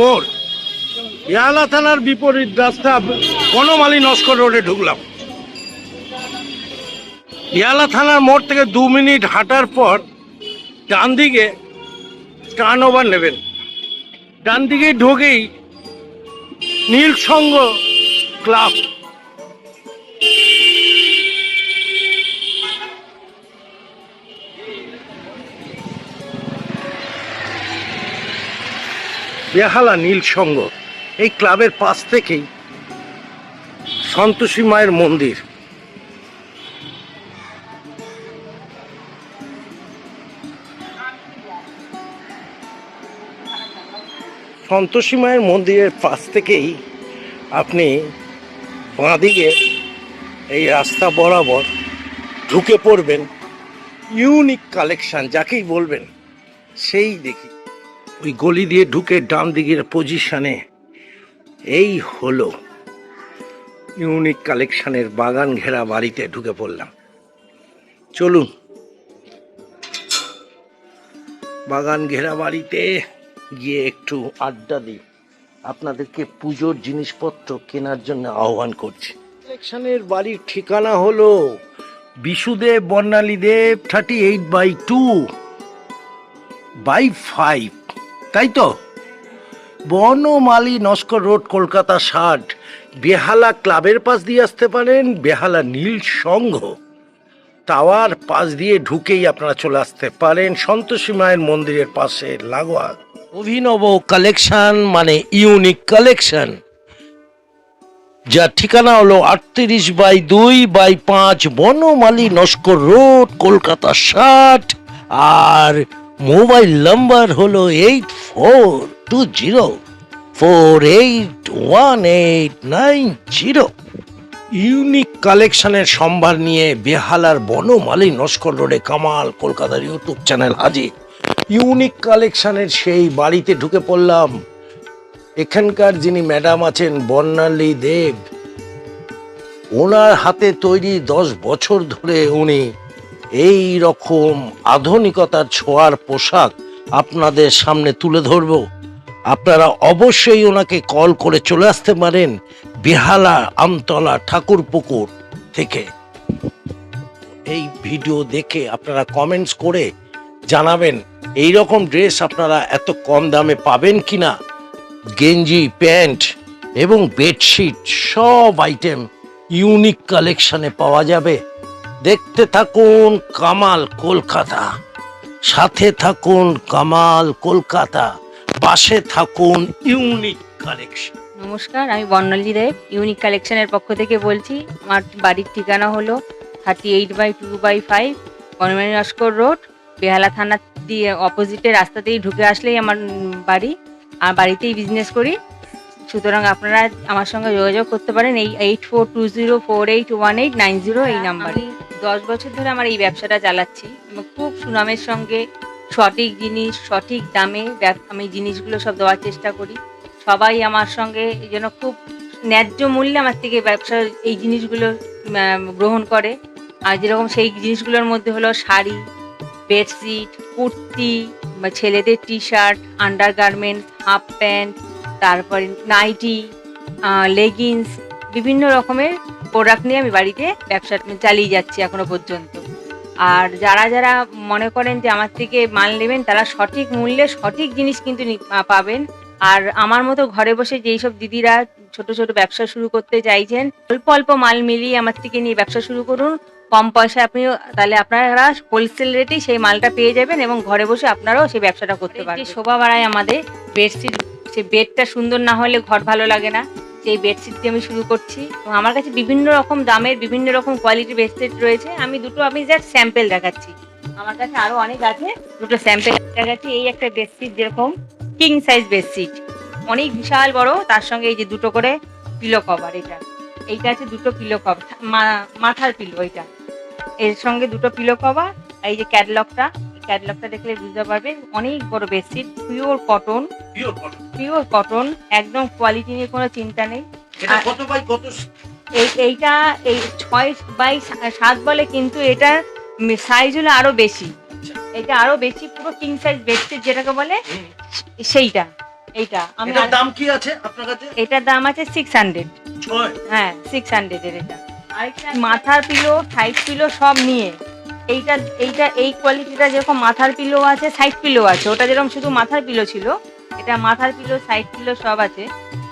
মোড়। বেহালা থানার বিপরীত রাস্তা বনমালী নস্কর রোডে ঢুকলাম। বেহালা থানার মোড় থেকে দু মিনিট হাঁটার পর ডান দিকে টার্ন ওভার নেবেন। ডান দিকে ঢোকেই নীলসঙ্গ ক্লাব বেহালা নীলসঙ্গ এই ক্লাবের পাশ থেকেই সন্তোষী মায়ের মন্দির। সন্তোষী মায়ের মন্দিরের পাশ থেকেই আপনি বাঁদিকে এই রাস্তা বরাবর ঢুকে পড়বেন। ইউনিক কালেকশন, যাকেই বলবেন, সেই দেখি। ওই গলি দিয়ে ঢুকে ডান দিকের পজিশনে এই হলো ইউনিক কালেকশনের বাগান ঘেরা বাড়িতে ঢুকে পড়লাম। চলুন। বাগান ঘেরা বাড়িতে গিয়ে একটু আড্ডা দিই। আপনাদেরকে পুজোর জিনিসপত্র কেনার জন্য আহ্বান করছি। কালেকশনের বাড়ির ঠিকানা হলো Bishudeb Barnali Deb thirty eight by two by five তাই তো বনমালী নস্কর রোড, কলকাতা ষাট। বেহালা ক্লাবের পাশ দিয়ে আসতে পারেন, বেহালা নীল সংঘ। টাওয়ার পাশ দিয়ে ঢুকেই আপনারা চলে আসতে পারেন সন্তোষী মায়ের মন্দিরের পাশে লাগোয়া। অভিনব কালেকশন মানে ইউনিক কালেকশন। যার ঠিকানা হলো আটত্রিশ বাই দুই বাই পাঁচ বনমালী নস্কর রোড, কলকাতা ষাট। আর মোবাইল নাম্বার হলো eight four two zero, four eight one eight nine zero. Unique কালেকশনের সম্ভার নিয়ে বেহালার বনমালী নস্কর রোডে কামাল কলকাতার ইউটিউব চ্যানেল হাজির। ইউনিক কালেকশনের সেই বাড়িতে ঢুকে পড়লাম। এখানকার যিনি ম্যাডাম আছেন বর্ণালী দেব, ওনার হাতে তৈরি দশ বছর ধরে উনি এই রকম আধুনিকতার ছোঁয়ার পোশাক আপনাদের সামনে তুলে ধরব। আপনারা অবশ্যই ওনাকে কল করে চলে আসতে পারেন বেহালা আমতলা ঠাকুরপুকুর থেকে। এই ভিডিও দেখে আপনারা কমেন্টস করে জানাবেন এই রকম ড্রেস আপনারা এত কম দামে পাবেন কি না গেঞ্জি, প্যান্ট এবং বেডশিট সব আইটেম ইউনিক কালেকশনে পাওয়া যাবে। দেখতে থাকুন কামাল কলকাতা, সাথে থাকুন কামাল কলকাতা, পাশে থাকুন ইউনিক কালেকশন। নমস্কার, আমি বর্ণালী দেব ইউনিক কালেকশনের পক্ষ থেকে বলছি, আমার বাড়ির ঠিকানা হলো thirty eight by two by five Banamali Naskar road, Behala থানা দিয়ে অপোজিটে রাস্তাতেই ঢুকে আসলেই আমার বাড়ি। আর বাড়িতেই বিজনেস করি। সুতরাং আপনারা আমার সঙ্গে যোগাযোগ করতে পারেন এই eight four two zero four eight one eight nine zero এই নাম্বারে। দশ বছর ধরে আমার এই ব্যবসাটা চালাচ্ছি। এবং খুব সুনামের সঙ্গে সঠিক জিনিস, সঠিক দামে আমি জিনিসগুলো সব দেওয়ার চেষ্টা করি। সবাই আমার সঙ্গে এই জন্য খুব ন্যায্য মূল্যে আমার থেকে ব্যবসা এই জিনিসগুলো গ্রহণ করে। আর যেরকম সেই জিনিসগুলোর মধ্যে হলো শাড়ি, বেডশিট, কুর্তি ছেলেদের T shirt under garments half pant তারপরে নাইটি লেগিংস বিভিন্ন রকমের প্রোডাক্ট নিয়ে আমি বাড়িতে ব্যবসা চালিয়ে যাচ্ছি এখনও পর্যন্ত। আর যারা যারা মনে করেন যে আমার থেকে মাল নেবেন তারা সঠিক মূল্যে সঠিক জিনিস কিন্তু পাবেন। আর আমার মতো ঘরে বসে যেই সব দিদিরা ছোট ছোট ব্যবসা শুরু করতে চাইছেন অল্প অল্প মাল মিলিয়ে আমার থেকে নিয়ে ব্যবসা শুরু করুন। কম পয়সা আপনি তাহলে আপনারা হোলসেল রেটেই সেই মালটা পেয়ে যাবেন এবং ঘরে বসে আপনারাও সেই ব্যবসাটা করতে পারবেন। শোভা বাড়ায় আমাদের বেডশিট সে বেডটা সুন্দর না হলে ঘর ভালো লাগে না, সেই বেডশিট দিয়ে আমি শুরু করছি। এবং আমার কাছে বিভিন্ন রকম দামের, বিভিন্ন রকম কোয়ালিটির বেডশিট রয়েছে। আমি দুটো, আমি জাস্ট স্যাম্পেল দেখাচ্ছি। আমার কাছে আরও অনেক আছে। দুটো স্যাম্পেল দেখাচ্ছি। এই একটা বেডশিট যেরকম কিং সাইজ বেডশিট অনেক বিশাল বড়, তার সঙ্গে এই যে দুটো করে পিলো কভার এটা। এইটা আছে দুটো পিলো কভার মাথার পিলো এটা। এর সঙ্গে দুটো পিলো কভার এই যে ক্যাটলগটা ক্যাটলগটা দেখলে বুঝতে পারবে অনেক বড় bedsheet pure cotton pure cotton একদম কোয়ালিটি নিয়ে কোনো চিন্তা নেই। এটা কত বাই কত? এই এইটা এই ছয় বাই সাত বলে কিন্তু এটার সাইজ হলো আরও বেশি। এটা আরও বেশি পুরো কিং সাইজ বেডশিট যেটাকে বলে সেইটা এইটা। আমি দাম কি আছে আপনার কাছে? এটার দাম আছে সিক্স হান্ড্রেড হ্যাঁ সিক্স হান্ড্রেডের এটা। আরেকটা মাথার পিলো সাইড পিলো সব নিয়ে। এইটা এইটা এই কোয়ালিটিটা যেরকম মাথার পিলো আছে সাইড পিলো আছে। ওটা যেরকম শুধু মাথার পিলো ছিল এটা মাথার পিলো সাইড পিলো সব আছে।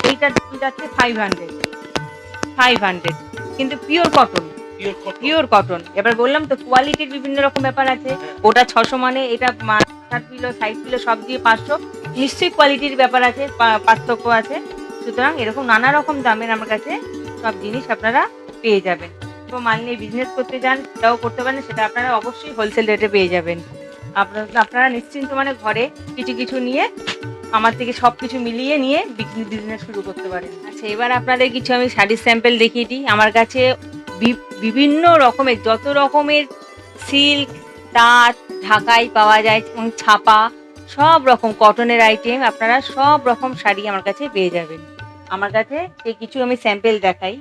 এইটার দাম যাচ্ছে ফাইভ হান্ড্রেড ফাইভ হান্ড্রেড কিন্তু পিওর কটন পিওর কটন এবার বললাম তো কোয়ালিটির বিভিন্ন রকম ব্যাপার আছে। ওটা ছশো মানে এটা মাথার পিলো সাইড পিলো সব দিয়ে পাঁচশো। নিশ্চয়ই কোয়ালিটির ব্যাপার আছে পার্থক্য আছে। সুতরাং এরকম নানা রকম দামের আমার কাছে সব জিনিস আপনারা পেয়ে যাবেন। মাল নিয়ে বিজনেস করতে যান, সেটাও করতে পারেন, সেটা আপনারা অবশ্যই হোলসেল রেটে পেয়ে যাবেন। আপনারা আপনারা নিশ্চিন্ত মানে ঘরে কিছু কিছু নিয়ে, আমার থেকে সব কিছু মিলিয়ে নিয়ে বিজনেস শুরু করতে পারেন। আচ্ছা এবার আপনাদের কিছু আমি শাড়ির স্যাম্পেল দেখিয়ে দিই। আমার কাছে বিভিন্ন রকমের, যত রকমের সিল্ক তাঁত, ঢাকাই পাওয়া যায়, এবং ছাপা, সব রকম কটনের আইটেম আপনারা সব রকম শাড়ি আমার কাছে পেয়ে যাবেন। আমার কাছে এই কিছু আমি স্যাম্পেল দেখাই।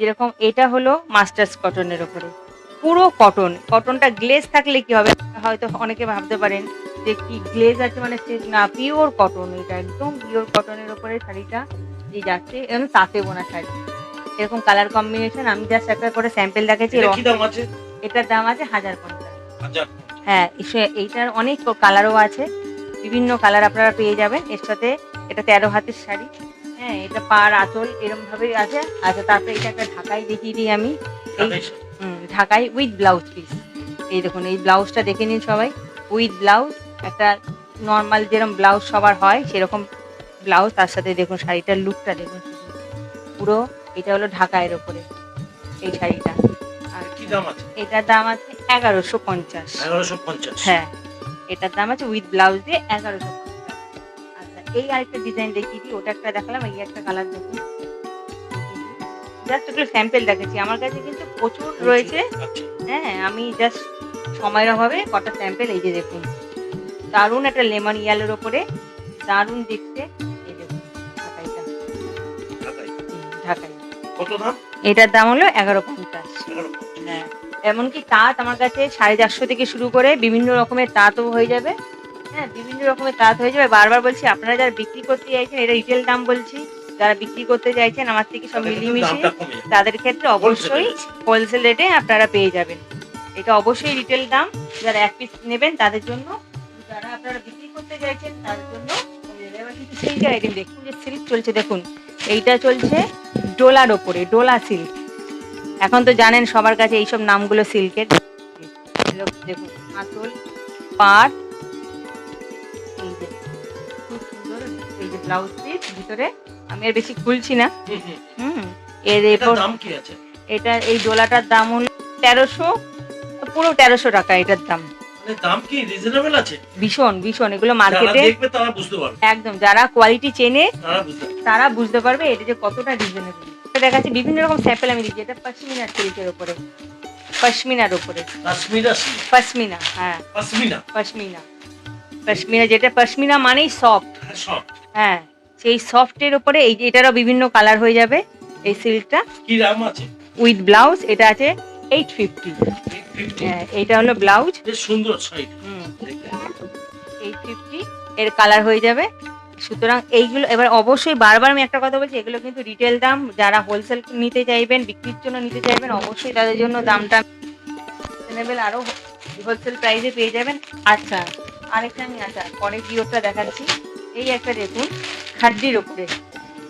যেরকম এটা হলো মাস্টার্স কটনের ওপরে পুরো কটন কটনটা গ্লেজ থাকলে কি হবে? হয়তো অনেকে ভাবতে পারেন যে কি গ্লেজ আছে মানে না পিওর কটন এটা একদম পিওর কটনের ওপরে শাড়িটা যে যাচ্ছে এবং তাঁতে বোনা শাড়ি। এরকম কালার কম্বিনেশন আমি জাস্ট একটা করে স্যাম্পেল দেখাচ্ছি কি এটার দাম আছে হাজার পঞ্চাশ। হ্যাঁ এইটার অনেক কালারও আছে। বিভিন্ন কালার আপনারা পেয়ে যাবেন। এর সাথে এটা তেরো হাতের শাড়ি। হ্যাঁ এটা পার আঁচল এরকম ভাবে আছে। আচ্ছা তারপরে এটা একটা ঢাকাই দেখিয়ে দিই আমি। এই ঢাকাই উইথ ব্লাউজ পিস এই দেখুন এই ব্লাউজটা দেখে নিন সবাই। উইথ ব্লাউজ একটা নর্মাল যেরকম ব্লাউজ সবার হয় সেরকম ব্লাউজ তার সাথে দেখুন শাড়িটার লুকটা দেখুন। পুরো এটা হলো ঢাকাইয়ের ওপরে এই শাড়িটা। আর কি দাম আছে? এটার দাম আছে এগারোশো পঞ্চাশ। এগারোশো পঞ্চাশ। হ্যাঁ এটার দাম আছে উইথ ব্লাউজ দিয়ে এগারোশো এই আরেকটা ডিজাইন দেখিয়ে দিই ওটা একটা দেখালাম এই একটা কালার দেখুন জাস্ট একটু স্যাম্পেল দেখেছি আমার কাছে কিন্তু প্রচুর রয়েছে। আচ্ছা। হ্যাঁ আমি জাস্ট সময়ের অভাবে কটা স্যাম্পেল এই যে দেখুন। দারুণ একটা লেমন ইয়ালোর ওপরে দারুণ দেখতে। এই দেখুন ঢাকাইটা। ঢাকাই। কত দাম? এটার দাম হলো এগারো পঞ্চাশ। হ্যাঁ এমনকি তাঁত আমার কাছে সাড়ে চারশো থেকে শুরু করে বিভিন্ন রকমের তাঁতও হয়ে যাবে। হ্যাঁ বিভিন্ন রকমের তাঁত হয়ে যাবে। বারবার বলছি আপনারা যারা বিক্রি করতে চাইছেন এটা রিটেল দাম বলছি যারা বিক্রি করতে চাইছেন আমার থেকে সব যাবে। তাদের ক্ষেত্রে অবশ্যই হোলসেল রেটে আপনারা পেয়ে যাবেন। এটা অবশ্যই রিটেল দাম। যারা এক পিস নেবেন তাদের জন্য যারা আপনারা বিক্রি করতে চাইছেন তাদের জন্য সিল্কের আইটেম দেখুন যে সিল্ক চলছে দেখুন। এইটা চলছে ডোলার ওপরে ডোলা সিল্ক এখন তো জানেন সবার কাছে এইসব নামগুলো সিল্কের দেখুন আঁচল পাট ব্লাউজ পিস ভিতরে আমি আর বেশি খুলছি না। হুম, এর এরপর এটা এই ডোলাটার দাম হলো তেরোশো পুরো তেরোশো টাকা এটার দাম। মানে দাম কি রিজনেবল আছে? ভীষণ ভীষণ এগুলো মার্কেটে দেখবে তারা বুঝতে পারবে। একদম যারা কোয়ালিটি চেনে তারা বুঝতে পারবে। এটা যে কতটা রিজনেবল দেখাচ্ছি বিভিন্ন রকম স্যাম্পেল আমি দিচ্ছি এটা পশমিনার সিল্কের ওপরে পশমিনার কাশ্মীরা পশমিনা হ্যাঁ। পশমিনা। পশমিনা। পশমিনা যেটা পশমিনা মানেই সফট সব হ্যাঁ সেই সফটের ওপরে এই এটারও বিভিন্ন কালার হয়ে যাবে এই সিল্কটা কি দাম আছে? উইথ ব্লাউজ এটা আছে এইট ফিফটি 850 হ্যাঁ এইটা হলো ব্লাউজ সুন্দর দেখতে এইট ফিফটি এর কালার হয়ে যাবে। সুতরাং এইগুলো এবার অবশ্যই বারবার আমি একটা কথা বলছি এগুলো কিন্তু রিটেল দাম যারা হোলসেল নিতে চাইবেন বিক্রির জন্য নিতে চাইবেন অবশ্যই তাদের জন্য দামটা রিজনেবল আরও হোলসেল প্রাইসে পেয়ে যাবেন। আচ্ছা আরেকটা আমি আচ্ছা পরে ভিওরটা দেখাচ্ছি। এই একটা দেখুন খাড্ডির ওপরে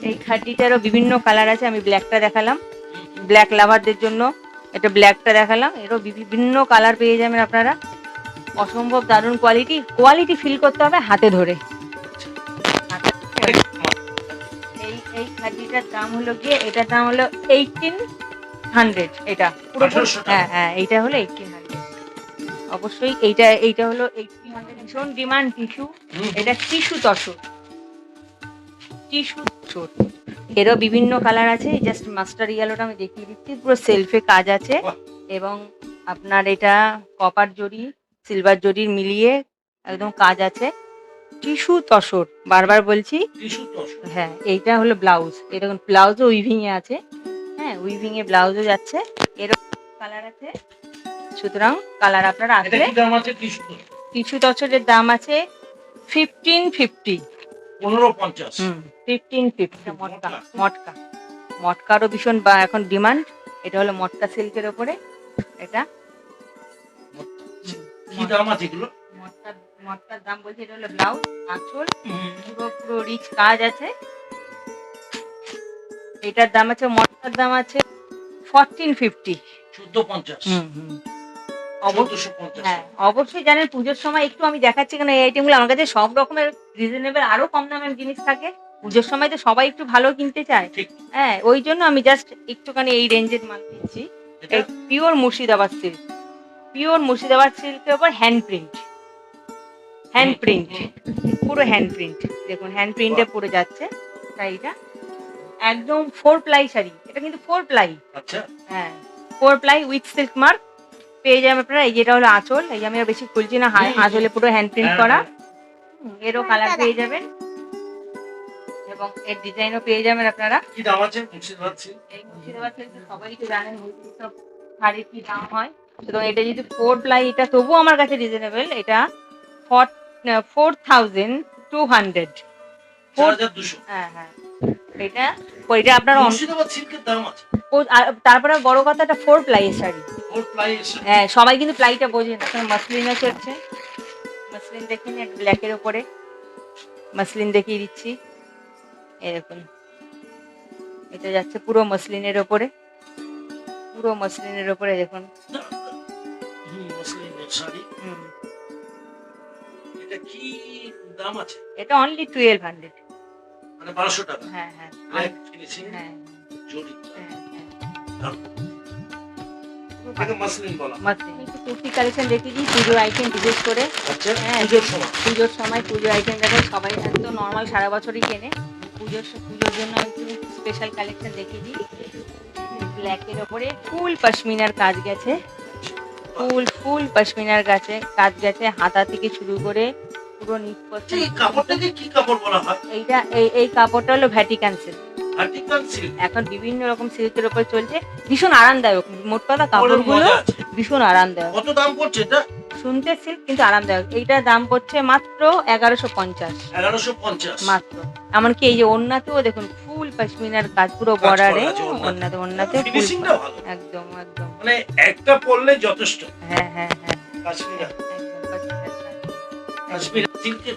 এই খাড্ডিটারও বিভিন্ন কালার আছে আমি ব্ল্যাকটা দেখালাম। ব্ল্যাক লাভারদের জন্য এটা ব্ল্যাকটা দেখালাম। এরও বিভিন্ন কালার পেয়ে যাবেন আপনারা। অসম্ভব দারুণ কোয়ালিটি কোয়ালিটি ফিল করতে হবে হাতে ধরে। এই এই খাদিটার দাম হলো গিয়ে এটার দাম হলো এইটিন হান্ড্রেড এটা পুরোপুরি 1800 টাকা। হ্যাঁ হ্যাঁ এইটা হলো এইটিন হান্ড্রেড অবশ্যই এইটা এইটা হলো হান্ড্রেড ভীষণ ডিমান্ড টিস্যু এটা টিস্যু তসর। টিস্যু তসর। এরও বিভিন্ন কালার আছে জাস্ট মাস্টার ইয়েলোটা আমি দেখিয়ে দিচ্ছি পুরো সেলফে কাজ আছে। এবং আপনার এটা কপার জড়ি সিলভার জড়ির মিলিয়ে একদম কাজ আছে। টিস্যু তসর বারবার বলছি। হ্যাঁ এইটা হলো ব্লাউজ এরকম ব্লাউজও উইভিং এ আছে। হ্যাঁ উইভিং এ ব্লাউজও যাচ্ছে। এরকম কালার আছে। সুতরাং কালার আপনারা আসলে কি দাম আছে টিস্যু তো টিস্যু তসরের দাম আছে ফিফটিন ফিফটি পনেরো পঞ্চাশ। ফিফটিন ফিফটি মটকা মটকা। মটকারও ভীষণ বা এখন ডিমান্ড এটা হলো মটকা সিল্কের ওপরে এটা। কি দাম আছে এগুলো? মটকার মটকার দাম বলছে এটা হলো ব্লাউজ আঁচল পুরো পুরো রিচ কাজ আছে। এটার দাম আছে মটকার দাম আছে ফরটিন ফিফটি চোদ্দ পঞ্চাশ। চোদ্দশো পঞ্চাশ হ্যাঁ অবশ্যই জানেন পুজোর সময় একটু আমি দেখাচ্ছি কেন এই আইটেমগুলো আমার কাছে সব রকমের রিজনেবল আরও কম দামের জিনিস থাকে। পুজোর সময় তো সবাই একটু ভালো কিনতে চায়। হ্যাঁ ওই জন্য আমি জাস্ট একটুখানি এই রেঞ্জের মাল দিচ্ছি pure Murshidabad silk pure Murshidabad সিল্কের উপর হ্যান্ড প্রিন্ট হ্যান্ড প্রিন্ট পুরো হ্যান্ড প্রিন্ট দেখুন হ্যান্ড প্রিন্টে পুরো যাচ্ছে শাড়িটা। একদম ফোর প্লাই শাড়ি। এটা কিন্তু ফোর প্লাই আচ্ছা। হ্যাঁ four ply with silk mark পেয়ে যাবেন আপনারা। এই যেটা হলো আঁচল এই যে আমি আর বেশি খুলছি না হা- হুম। আঁচলে পুরো হ্যান্ড প্রিন্ট হ্যাঁ, করা। হ্যাঁ। এরও কালার পেয়ে যাবেন। এবং এর ডিজাইনও পেয়ে যাবেন আপনারা। কি দাম আছে? মুর্শিদাবাদ এই মুর্শিদাবাদ সবাই তো জানেন সব শাড়ির কি দাম হয়। সুতরাং এটা যদি ফোর প্লাই এটা তবুও আমার কাছে রিজনেবল এটা ফোর থাউজেন্ড টু হান্ড্রেড হ্যাঁ হ্যাঁ। এটা এটা আপনার অন- মুর্শিদাবাদ সিল্কের দাম আছে। তারপরে বড় কথা এটা ফোর প্লাইয়ের শাড়ি। হ্যাঁ সবাই কিন্তু প্লাইটা বোঝে না। এখন মাসলিনও চলছে মাসলিন দেখুন ব্ল্যাকের ওপরে মাসলিন দেখিয়ে দিচ্ছি। দেখুন এটা যাচ্ছে পুরো মসলিনের ওপরে পুরো মসলিনের ওপরে দেখুন। এটা অনলি টুয়েলভ হান্ড্রেড মানে বারোশো টাকা। হ্যাঁ হ্যাঁ। ব্ল্যাক হ্যাঁ। হ্যাঁ মাসলিন বলা একটু কুর্তি কালেকশন দেখেছি পুজোর আইটেম বিশেষ করে। আচ্ছা হ্যাঁ। পুজোর সময়? পুজোর সময় পুজো আইটেম দেখে সবাই তো নর্মাল সারা বছরই কেনে। পুজোর পুজোর জন্য একটু স্পেশাল কালেকশন দিই। ব্ল্যাকের ওপরে ফুল পশমিনার কাজ গেছে। ফুল ফুল পশমিনার গাছে কাজ গেছে হাতা থেকে শুরু করে পুরো নিচ আচ্ছা, এইটা এই কাপড়টা হলো ভ্যাটিকান সিল্ক এখন বিভিন্ন রকম সিল্কের ওপর চলছে। ভীষণ আরামদায়ক। মোট কথা কাপড়ের কাপড়গুলো ভীষণ আরামদায়ক। কত দাম পড়ছে এটা? শুনতে সিল্ক কিন্তু আরামদায়ক। এইটার দাম পড়ছে মাত্র এগারোশো পঞ্চাশ। এগারোশো পঞ্চাশ। মাত্র। এমনকি এই যে ওন্নাতেও দেখুন ফুল পশমিনার কাজ পুরো বর্ডারে। ওন্নাতে ওন্নাতে ফিনিশিংটা ভালো। একদম একদম। মানে একটা পরলে যথেষ্ট। হ্যাঁ হ্যাঁ হ্যাঁ। কাশ্মীরা। কাশ্মীর সিল্কের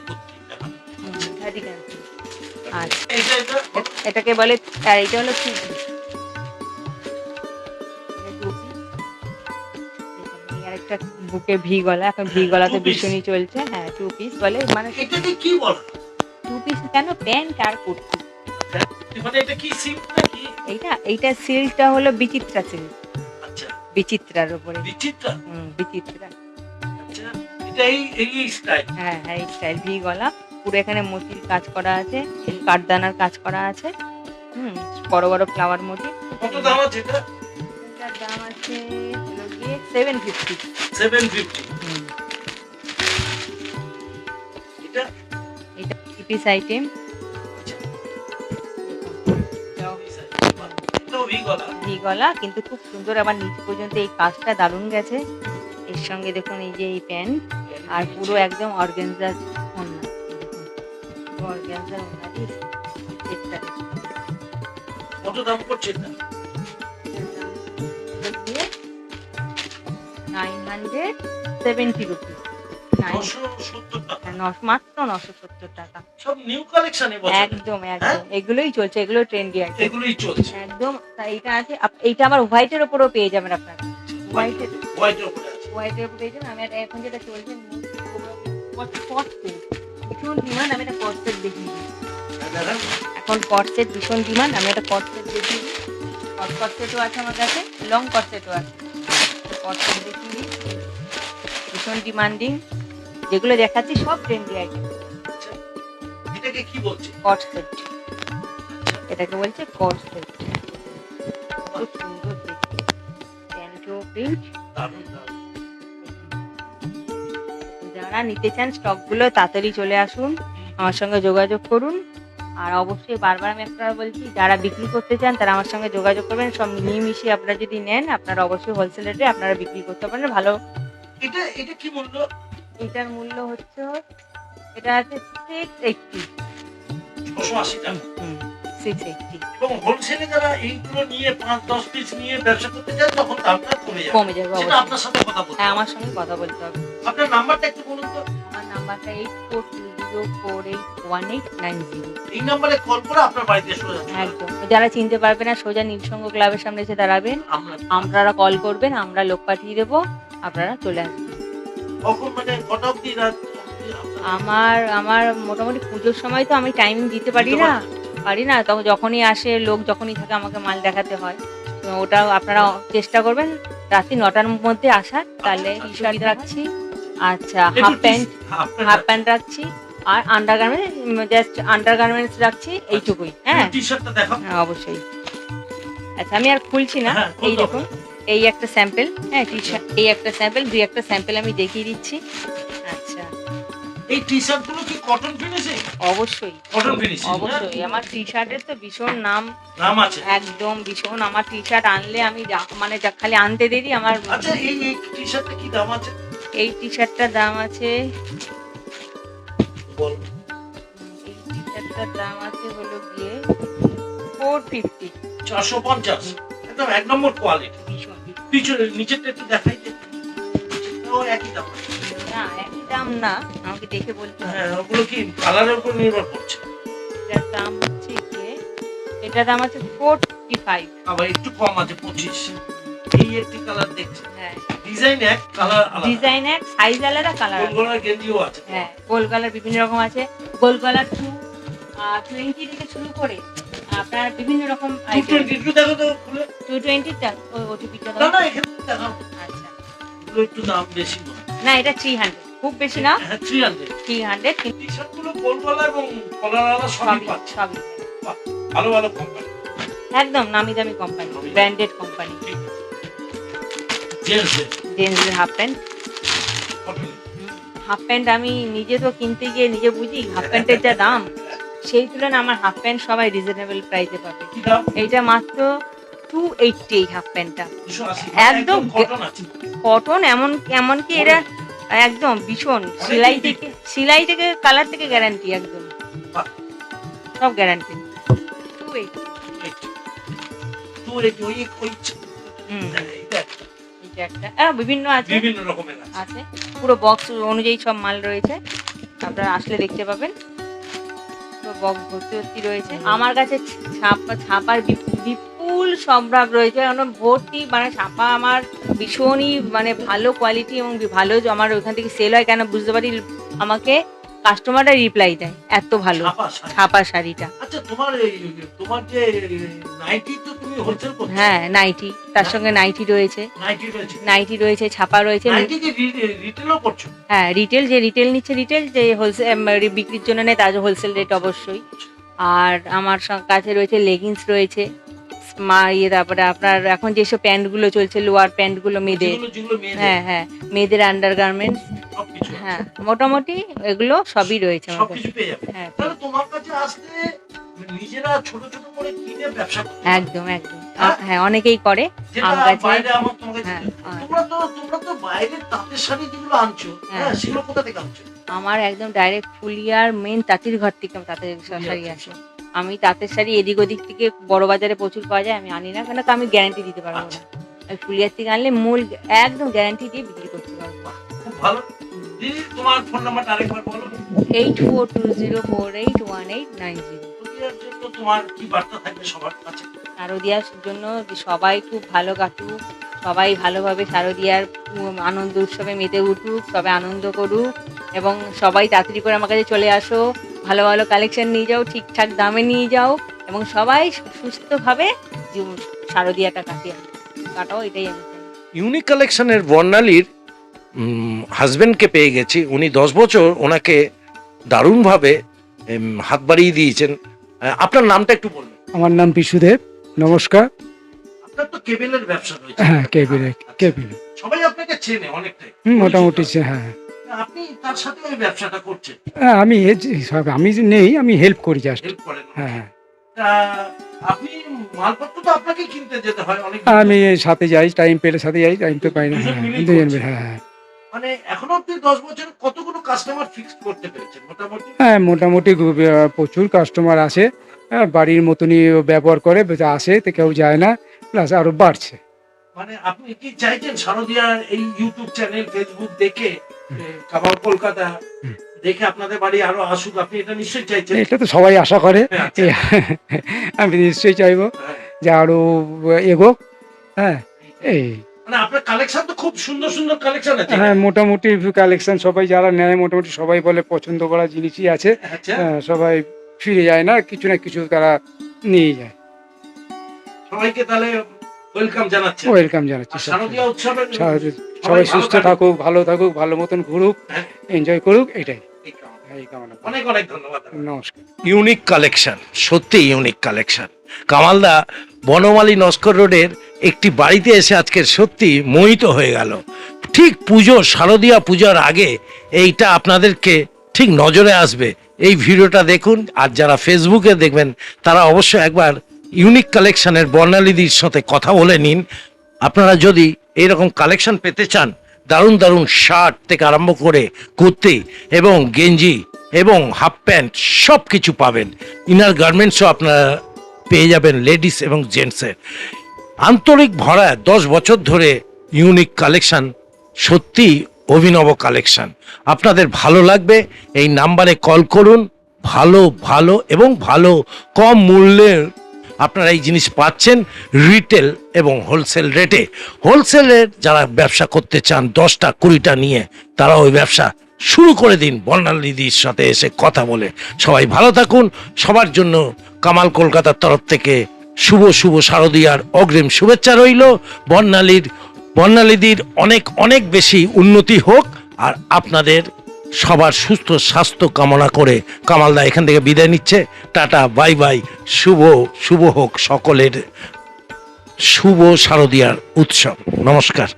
এটাকে বলে আর এটা হলো টু পিস আরেকটা বুকে ভি গলা এখন ভি গলাতে ভীষণই চলছে। হ্যাঁ টু পিস বলে মানে এটাকে কি বলা? টু পিস কেন? প্যান্ট আর কুর্তি। মানে এটা কি সিল্ক নাকি? এইটা এইটা সিল্কটা হলো বিচিত্রা সিল্ক আচ্ছা। বিচিত্রার উপরে। বিচিত্রা? হুম বিচিত্রা। আচ্ছা এটা এই এই স্টাইল হ্যাঁ হ্যাঁ এই স্টাইল ভি গলা। পুরো এখানে মোতির কাজ করা আছে কাঠদানার কাজ করা আছে। হুম বড় বড় ফ্লাওয়ার মোটিভ কত দাম আছে এটা? দাম আছে হলো গিয়ে সেভেন ফিফটি সেভেন ফিফটি এটা? এটা পিস আইটেম ভি গলা কিন্তু খুব সুন্দর আবার নিচ পর্যন্ত এই কাজটা দারুণ গেছে। এর সঙ্গে দেখুন এই যে এই প্যান্ট আর পুরো একদম দেখুন পুরো অর্গেনজার ওন্না দিয়ে কত দাম পড়ছে এটা নাইন হান্ড্রেড সেভেন্টি রুপিস নাইন নশো সত্তর টাকা। মাত্র নশো সত্তর টাকা। সব নিউ কালেকশন একদম একদম। এগুলোই চলছে এগুলো ট্রেন্ডি আছে এগুলোই চলছে। একদম তা এইটা আছে। আমার হোয়াইটের ওপরও পেয়ে যাবেন আপনারা। হোয়াইটের হোয়াইটের পেয়ে যাবেন। আমি এখন যেটা চলছে ভীষণ ডিমান্ড আমি একটা কটসেট দেখিয়ে এখন কটসেট ভীষণ ডিমান্ড আমি একটা কটসেট দেখিয়ে দিই। কট কটসেটও আছে আমার কাছে লং কটসেটও আছে। কটসেট দেখিয়ে দিই। ভীষণ ডিমান্ডিং যেগুলো দেখাচ্ছি সব ট্রেন্ডি আইটেম এটাকে কি বলছে? কটসেট এটাকে বলছে কটসেট খুব সুন্দর দেখতে। প্যান্টো প্রিন্ট যারা নিতে চান স্টকগুলো তাড়াতাড়ি চলে আসুন আমার সঙ্গে যোগাযোগ করুন। আর অবশ্যই বারবার আমি আপনারা বলছি যারা বিক্রি করতে চান তারা আমার সঙ্গে যোগাযোগ করবেন সব মিলিয়ে মিশিয়ে আপনারা যদি নেন আপনারা অবশ্যই হোলসেল রেটে আপনারা বিক্রি করতে পারেন ভালো। এটা এটা কি মূল্য? এটার মূল্য হচ্ছে এটা আছে সিক্স এইটটি ছশো আশি টাকা। সিক্স এইটটি এবং হোলসেলে যারা এইগুলো নিয়ে পাঁচ দশ পিস নিয়ে ব্যবসা করতে চায় তখন দামটা কমে যাবে। কমে যাবে সেটা আপনার সাথে কথা বলতে হ্যাঁ আমার সঙ্গে কথা বলতে হবে। আপনার নাম্বারটা একটু বলুন তো। আমার নাম্বারটা eight four two zero four eight one eight nine zero এই নাম্বারে কল করে আপনার বাড়িতে সোজা একদম। যারা চিনতে পারবে না সোজা নীলসঙ্গ ক্লাবের সামনে এসে দাঁড়াবেন। আপনারা কল করবেন আমরা লোক পাঠিয়ে দেবো আপনারা চলে আসবেন। কখন মানে কটা অবধি রাত আমার আমার মোটামুটি পুজোর সময় তো আমি টাইমিং দিতে পারি না? পারি না। তখন যখনই আসে লোক যখনই থাকে আমাকে মাল দেখাতে হয়। ওটা আপনারা চেষ্টা করবেন রাত্রি নটার মধ্যে আসার। তাহলে টি শার্ট রাখছি। আচ্ছা হাফ প্যান্ট হাফ প্যান্ট রাখছি। আর under garments just under garments রাখছি এইটুকুই হ্যাঁ? টি শার্টটা দেখাও। হ্যাঁ অবশ্যই। আচ্ছা আমি আর খুলছি না। হ্যাঁ, এই দেখুন এই একটা স্যাম্পল হ্যাঁ টি শার্ট এই একটা স্যাম্পল দুই একটা স্যাম্পল আমি দেখিয়ে দিচ্ছি। আচ্ছা এই টি শার্টগুলো কি কটন ফিনিশিং অবশ্যই কটন ফিনিশিং অবশ্যই। আমার টি শার্টের তো ভীষণ নাম। নাম আছে? একদম ভীষণ আমার টি শার্ট আনলে আমি মানে যা- খালি আনতে দেরি আমার আচ্ছা এই এই টি শার্টটা কি দাম আছে? এই টি শার্টটার দাম আছে বল। এই টি শার্টটার দাম আছে হলো গিয়ে ফোর ফিফটি চারশো পঞ্চাশ। একদম এক নম্বর কোয়ালিটি ভীষণ। পিছনে নিচেরটা একটু দেখাই দে। একই দাম। আছে। না একই দাম না। আমাকে দেখে বলতে হ্যাঁ ওগুলো কি কালারের উপর নির্ভর করছে? এটার দাম হচ্ছে গিয়ে এটার দাম আছে ফোরটি ফাইভ আবার একটু কম আছে পঁচিশ। এই একটি কালার দেখছি। হ্যাঁ। ডিজাইন এক কালার আলাদা। ডিজাইন এক সাইজ আলাদা কালার গোল গেঞ্জিও আছে। হ্যাঁ গোল গলার বিভিন্ন রকম আছে। গোল টু টোয়েন্টি থেকে শুরু করে আপনার বিভিন্ন রকম টু টোয়েন্টি একটু দেখো তো টু টোয়েন্টিটা ওটিপিটা না না এখানে দেখাও। আচ্ছা। এগুলো একটু দাম বেশি নয়। না এটা থ্রি হান্ড্রেড খুব বেশি না? হ্যাঁ three hundred three hundred T শার্টগুলো গোল এবং কলার আলা সবই পাচ্ছে। ভালো ভালো কোম্পানি একদম নামি দামি company branded company half pant half pant আমি নিজে তো কিনতে গিয়ে নিজে বুঝি হাফ প্যান্টের যা দাম সেই তুলনায় আমার হাফ প্যান্ট সবাই রিজনেবল প্রাইসে পাবে। এইটা মাত্র টু এইটটি এই হাফ প্যান্টটা একদম কটন এমন এমনকি এরা একদম ভীষণ সেলাই থেকে সেলাই থেকে কালার থেকে গ্যারান্টি একদম। সব গ্যারান্টি বিভিন্ন আছে। বিভিন্ন রকমের আছে। আছে। পুরো বক্স অনুযায়ী সব মাল রয়েছে। আপনারা আসলে দেখতে পাবেন। পুরো বক্স ভর্তি ভর্তি রয়েছে আমার কাছে ছাপা ছাপার বিপুল সম্ভ্রাম রয়েছে। কারণ ভর্তি মানে ছাপা আমার ভীষণই মানে ভালো কোয়ালিটি এবং ভালো আমার ওইখান থেকে সেল হয় কেন বুঝতে পারি? আমাকে কাস্টমাররা রিপ্লাই দেয় এত ভালো। ছাপা শাড়িটা। আচ্ছা তোমার তোমার যে নাইটি তো তুমি হোলসেল করছ? হ্যাঁ নাইটি তার সঙ্গে নাইটি রয়েছে। নাইটি রয়েছে। নাইটি রয়েছে ছাপা রয়েছে। নাইটি কি রিটেলও করছ? হ্যাঁ রিটেল যে রিটেল নিচ্ছে রিটেল যে হোলসেল বিক্রির জন্য নেয় তার হোলসেল রেট অবশ্যই। আর আমার কাছে রয়েছে লেগিংস রয়েছে। মা ইয়ে তারপরে আপনার এখন যেসব প্যান্টগুলো চলছে লোয়ার প্যান্টগুলো মেয়েদের। হ্যাঁ হ্যাঁ মেয়েদের আন্ডার গার্মেন্টস হ্যাঁ মোটামুটি এগুলো সবই রয়েছে আমার কাছে। হ্যাঁ তোমার কাছে আসলে নিজেরা ছোট ছোট করে কিনে ব্যবসা একদম একদম। হ্যাঁ? অনেকেই করে আম গাছে- হ্যাঁ, হ্যাঁ। তোমরা তো তোমরা তো বাইরের তাঁতের শাড়ি যেগুলো আনছো হ্যাঁ। হ্যাঁ সেগুলো কোথা থেকে আনছো? আমার একদম ডাইরেক্ট ফুলিয়ার মেন তাঁতির ঘর থেকে তাঁতের শাড়ি আসে আমি তাঁতের শাড়ি এদিক ওদিক থেকে বড় বাজারে প্রচুর পাওয়া যায় আমি আনি না কেন তো আমি গ্যারান্টি দিতে পারব আচ্ছা। না আমি ফুলিয়ার থেকে আনলে মূল একদম গ্যারান্টি দিয়ে বিক্রি করতে পারব। ভালো। তোমার ফোন নাম্বারটা আরেকবার বলো। Eight four two zero four eight one eight nine zero তোমার কি বার্তা থাকবে সবার কাছে? শারদিয়ার জন্য সবাই খুব ভালো কাটুক সবাই ভালোভাবে শারদিয়ার আনন্দ উৎসবে মেতে উঠুক সবাই আনন্দ করুক। এবং সবাই তাড়াতাড়ি করে আমার কাছে চলে আসো। ভালো ভালো কালেকশন নিয়ে যাও ঠিকঠাক দামে নিয়ে যাও এবং সবাই সুস্থভাবে শারদিয়াটা কাটিয়ে কাটাও এটাই আমি ইউনিক কালেকশনের বর্ণালীর হাজব্যান্ডকে পেয়ে গেছি। উনি দশ বছর ওনাকে দারুণভাবে হাত বাড়িয়ে দিয়েছেন। আপনার নামটা একটু বলবেন। আমার নাম বিশুদেব নমস্কার। আপনার তো কেবেলের ব্যবসা রয়েছে। হ্যাঁ কেবিলে কেবিলে। সবাই আপনাকে চেনে অনেকটাই। মোটামুটি সে- হ্যাঁ। আপনি তার সাথে ওই ব্যবসাটা করছেন? হ্যাঁ, আমি আমি নেই আমি হেল্প করি জাস্ট হেল্প করেন হ্যাঁ হ্যাঁ। আপনি মালপত্র তো আপনাকে কিনতে যেতে হয় অনেক আমি সাথে যাই টাইম পেলে সাথে যাই টাইম তো পাই না। দুজন হ্যাঁ হ্যাঁ মানে এখনও অব্দি দশ বছর কতগুলো কাস্টমার ফিক্স করতে পেরেছেন মোটামুটি? হ্যাঁ মোটামুটি প্রচুর কাস্টমার হ্যাঁ, বাড়ির মতনই ব্যবহার করে আসে তো কেউ যায় না প্লাস আরও বাড়ছে। মানে আপনি কি চাইছেন এই ইউটিউব চ্যানেল ফেসবুক দেখে কামাল কলকাতা। দেখে আপনাদের বাড়ি আরও আসুক আপনি এটা নিশ্চয়ই চাইছেন। এটা তো সবাই আশা করে। আচ্ছা। আমি নিশ্চয়ই চাইব হ্যাঁ। যে আরও এগোক হ্যাঁ এই মানে আপনার কালেকশন তো খুব সুন্দর সুন্দর কালেকশন আছে। হ্যাঁ মোটামুটি কালেকশন সবাই যারা নেয় মোটামুটি সবাই বলে পছন্দ করা জিনিসই আছে। আচ্ছা। হ্যাঁ, সবাই ফিরে যায় না কিছু না কিছু তারা নিয়ে যায়। সবাইকে তাহলে ওয়েলকাম জানাচ্ছি। শারদীয়া সবাই- সবাই সুস্থ থাকুক ভালো থাকুক ভালো মতন ঘুরুক হ্যাঁ। এনজয় করুক এটাই। অনেক অনেক ধন্যবাদ নমস্কার। ইউনিক কালেকশন সত্যি ইউনিক কালেকশন। কামালদা বনমালী নস্কর রোডের একটি বাড়িতে এসে আজকে সত্যি মোহিত হয়ে গেল। ঠিক পুজো শারদীয়া পূজার আগে এইটা আপনাদেরকে ঠিক নজরে আসবে। এই ভিডিওটা দেখুন আর যারা ফেসবুকে দেখবেন তারা অবশ্যই একবার ইউনিক কালেকশনের বর্ণালীদির সাথে কথা বলে নিন। আপনারা যদি এইরকম কালেকশন পেতে চান, দারুণ দারুণ শার্ট থেকে আরম্ভ করে কুর্তি এবং গেঞ্জি এবং হাফ প্যান্ট সব কিছু পাবেন ইনার গার্মেন্টসও আপনারা পেয়ে যাবেন লেডিস এবং জেন্টসের আন্তরিক ভরা দশ বছর ধরে ইউনিক কালেকশন সত্যি অভিনব কালেকশন আপনাদের ভালো লাগবে, এই নাম্বারে কল করুন। ভালো ভালো এবং ভালো কম মূল্যের আপনারা এই জিনিস পাচ্ছেন রিটেল এবং হোলসেল রেটে হোলসেলের যারা ব্যবসা করতে চান, দশটা, কুড়িটা নিয়ে, তারা ওই ব্যবসা শুরু করে দিন বর্ণালীদির সাথে এসে কথা বলে। সবাই ভালো থাকুন, সবার জন্য কামাল কলকাতার তরফ থেকে শুভ শুভ শারদীয়ার অগ্রিম শুভেচ্ছা রইল। বর্ণালীর, বর্ণালীদির অনেক অনেক বেশি উন্নতি হোক, আর আপনাদের সবার সুস্থ স্বাস্থ্য কামনা করে কামালদা এখান থেকে বিদায় নিচ্ছে। টাটা, বাই বাই, শুভ শুভ হোক সকলের। শুভ শারদীয়ার উৎসব। নমস্কার।